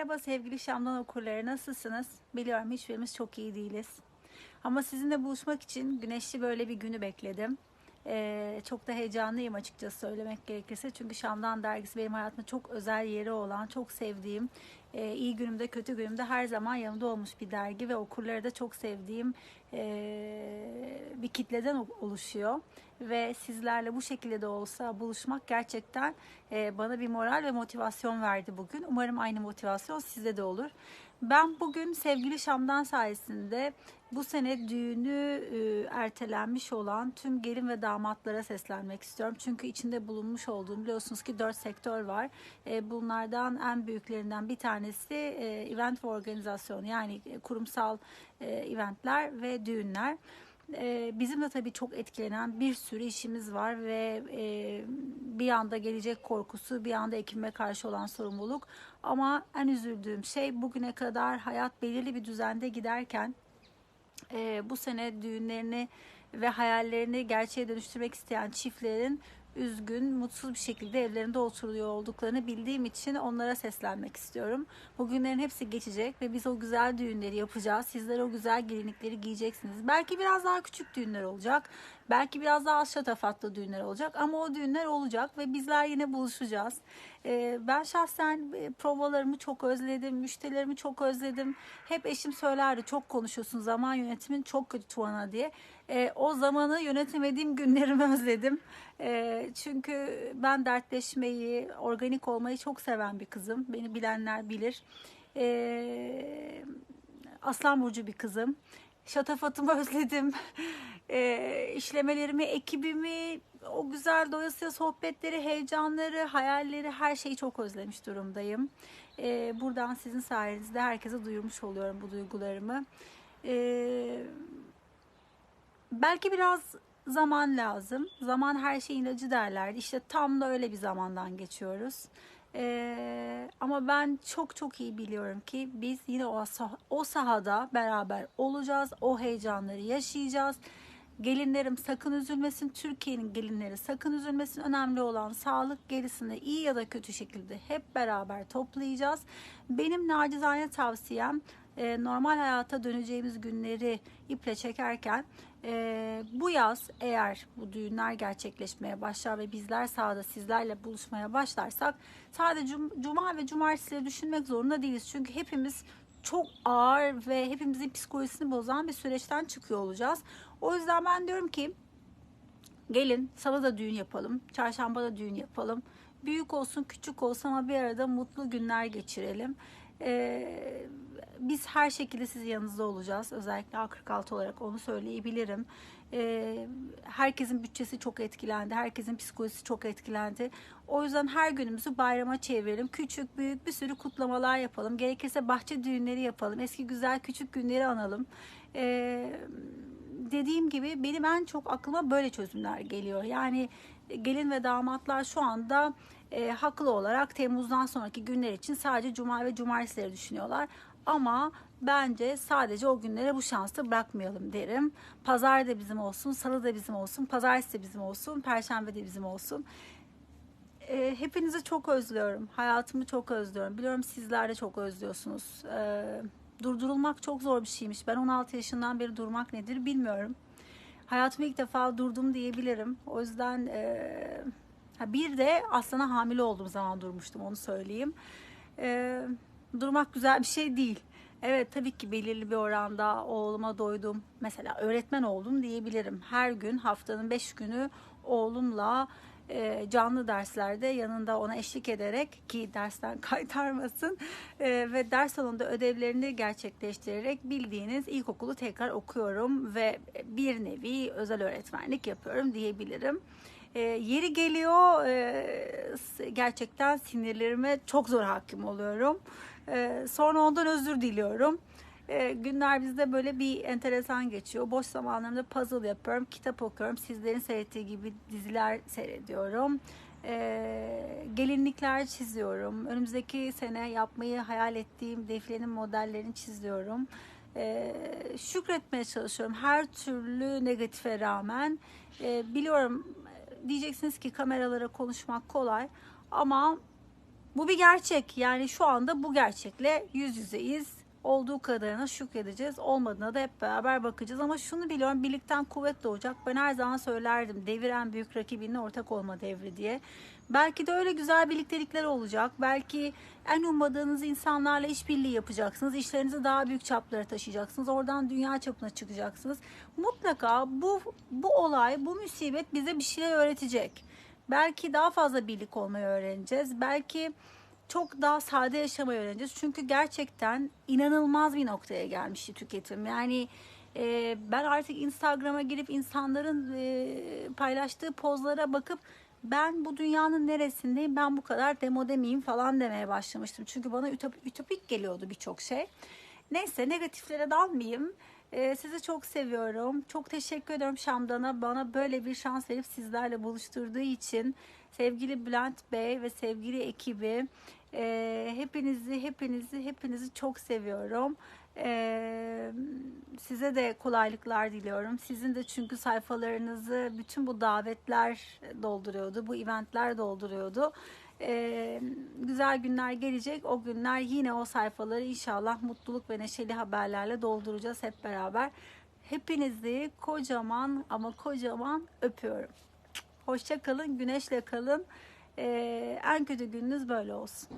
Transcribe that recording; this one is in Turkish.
Merhaba sevgili Şam'dan okurları nasılsınız? Biliyorum hiçbirimiz çok iyi değiliz. Ama sizinle buluşmak için güneşli böyle bir günü bekledim. Çok da heyecanlıyım açıkçası söylemek gerekirse. Çünkü Şam'dan dergisi benim hayatımda çok özel yeri olan, çok sevdiğim, iyi günümde kötü günümde her zaman yanımda olmuş bir dergi ve okurları da çok sevdiğim bir kitleden oluşuyor. Ve sizlerle bu şekilde de olsa buluşmak gerçekten bana bir moral ve motivasyon verdi bugün. Umarım aynı motivasyon sizde de olur. Ben bugün sevgili Şam'dan sayesinde bu sene düğünü e, ertelenmiş olan tüm gelin ve damatlara seslenmek istiyorum. Çünkü içinde bulunmuş olduğum biliyorsunuz ki dört sektör var. E, bunlardan en büyüklerinden bir tanesi e, event ve organizasyon yani kurumsal eventler ve düğünler. E, bizim de tabii çok etkilenen bir sürü işimiz var ve e, bir anda gelecek korkusu, bir anda ekime karşı olan sorumluluk. Ama en üzüldüğüm şey bugüne kadar hayat belirli bir düzende giderken e, bu sene düğünlerini ve hayallerini gerçeğe dönüştürmek isteyen çiftlerin üzgün, mutsuz bir şekilde evlerinde oturuyor olduklarını bildiğim için onlara seslenmek istiyorum. Bugünlerin hepsi geçecek ve biz o güzel düğünleri yapacağız. Sizler o güzel gelinlikleri giyeceksiniz. Belki biraz daha küçük düğünler olacak. Belki biraz daha şatafatlı düğünler olacak ama o düğünler olacak ve bizler yine buluşacağız. Ee, ben şahsen e, provalarımı çok özledim, müşterilerimi çok özledim. Hep eşim söylerdi çok konuşuyorsun zaman yönetimin çok kötü Tuana diye. Ee, o zamanı yönetemediğim günlerimi özledim. Ee, çünkü ben dertleşmeyi, organik olmayı çok seven bir kızım. Beni bilenler bilir. Aslan Burcu bir kızım. Şatafatımı özledim. E, işlemelerimi, ekibimi, o güzel doyasıya sohbetleri, heyecanları, hayalleri, her şeyi çok özlemiş durumdayım. E, buradan sizin sayenizde herkese duyurmuş oluyorum bu duygularımı. E, belki biraz zaman lazım. Zaman her şeyin ilacı derlerdi. İşte tam da öyle bir zamandan geçiyoruz. Ee, ama ben çok çok iyi biliyorum ki biz yine o, sah- o sahada beraber olacağız. O heyecanları yaşayacağız. Gelinlerim sakın üzülmesin. Türkiye'nin gelinleri sakın üzülmesin. Önemli olan sağlık gerisini iyi ya da kötü şekilde hep beraber toplayacağız. Benim nacizane tavsiyem e, normal hayata döneceğimiz günleri iple çekerken e, bu yaz eğer bu düğünler gerçekleşmeye başlar ve bizler sahada sizlerle buluşmaya başlarsak sadece cuma ve cumartesileri düşünmek zorunda değiliz. Çünkü hepimiz çok ağır ve hepimizin psikolojisini bozan bir süreçten çıkıyor olacağız. O yüzden ben diyorum ki gelin salı da düğün yapalım, çarşamba da düğün yapalım. Büyük olsun küçük olsun ama bir arada mutlu günler geçirelim. Ee, biz her şekilde sizin yanınızda olacağız. Özellikle A46 olarak onu söyleyebilirim. Ee, herkesin bütçesi çok etkilendi. Herkesin psikolojisi çok etkilendi. O yüzden her günümüzü bayrama çevirelim. Küçük büyük bir sürü kutlamalar yapalım. Gerekirse bahçe düğünleri yapalım. Eski güzel küçük günleri analım. Ee, dediğim gibi benim en çok aklıma böyle çözümler geliyor. Yani gelin ve damatlar şu anda e, haklı olarak Temmuz'dan sonraki günler için sadece cuma ve cumartesileri düşünüyorlar. Ama bence sadece o günlere bu şansı bırakmayalım derim. Pazar da bizim olsun, salı da bizim olsun, pazartesi de bizim olsun, perşembe de bizim olsun. E, hepinizi çok özlüyorum. Hayatımı çok özlüyorum. Biliyorum sizler de çok özlüyorsunuz. E, durdurulmak çok zor bir şeymiş. Ben 16 yaşından beri durmak nedir bilmiyorum. Hayatımı ilk defa durdum diyebilirim. O yüzden e, bir de aslana hamile olduğum zaman durmuştum onu söyleyeyim. E, durmak güzel bir şey değil. Evet tabii ki belirli bir oranda oğluma doydum. Mesela öğretmen oldum diyebilirim. Her gün haftanın 5 günü oğlumla e, canlı derslerde yanında ona eşlik ederek ki dersten kaytarmasın e, ve ders salonunda ödevlerini gerçekleştirerek bildiğiniz ilkokulu tekrar okuyorum ve bir nevi özel öğretmenlik yapıyorum diyebilirim. E, yeri geliyor e, gerçekten sinirlerime çok zor hakim oluyorum. E, sonra ondan özür diliyorum. E, günler bizde böyle bir enteresan geçiyor. Boş zamanlarımda puzzle yapıyorum, kitap okuyorum. Sizlerin seyrettiği gibi diziler seyrediyorum. E, gelinlikler çiziyorum. Önümüzdeki sene yapmayı hayal ettiğim defilenin modellerini çiziyorum. E, şükretmeye çalışıyorum her türlü negatife rağmen. E, biliyorum diyeceksiniz ki kameralara konuşmak kolay ama Bu bir gerçek. Yani şu anda bu gerçekle yüz yüzeyiz. Olduğu kadarına şükredeceğiz. Olmadığına da hep beraber bakacağız. Ama şunu biliyorum birlikten kuvvet doğacak. Ben her zaman söylerdim. Devir en büyük rakibinle ortak olma devri diye. Belki de öyle güzel birliktelikler olacak. Belki en ummadığınız insanlarla işbirliği yapacaksınız. İşlerinizi daha büyük çaplara taşıyacaksınız. Oradan dünya çapına çıkacaksınız. Mutlaka bu bu olay, bu musibet bize bir şeyler öğretecek. Belki daha fazla birlik olmayı öğreneceğiz. Belki çok daha sade yaşamayı öğreneceğiz. Çünkü gerçekten inanılmaz bir noktaya gelmişti tüketim. Yani e, ben artık Instagram'a girip insanların e, paylaştığı pozlara bakıp ben bu dünyanın neresindeyim ben bu kadar demode miyim falan demeye başlamıştım. Çünkü bana ütop- ütopik geliyordu birçok şey. Neyse negatiflere dalmayayım. Ee, sizi çok seviyorum. Çok teşekkür ediyorum Şamdan'a bana böyle bir şans verip sizlerle buluşturduğu için. Sevgili Bülent Bey ve sevgili ekibi e, hepinizi hepinizi hepinizi çok seviyorum. Ee, size de kolaylıklar diliyorum. Sizin de çünkü sayfalarınızı bütün bu davetler dolduruyordu, bu eventler dolduruyordu. Ee, güzel günler gelecek. O günler yine o sayfaları inşallah mutluluk ve neşeli haberlerle dolduracağız hep beraber. Hepinizi kocaman ama kocaman öpüyorum. Hoşça kalın, güneşle kalın. Ee, en kötü gününüz böyle olsun.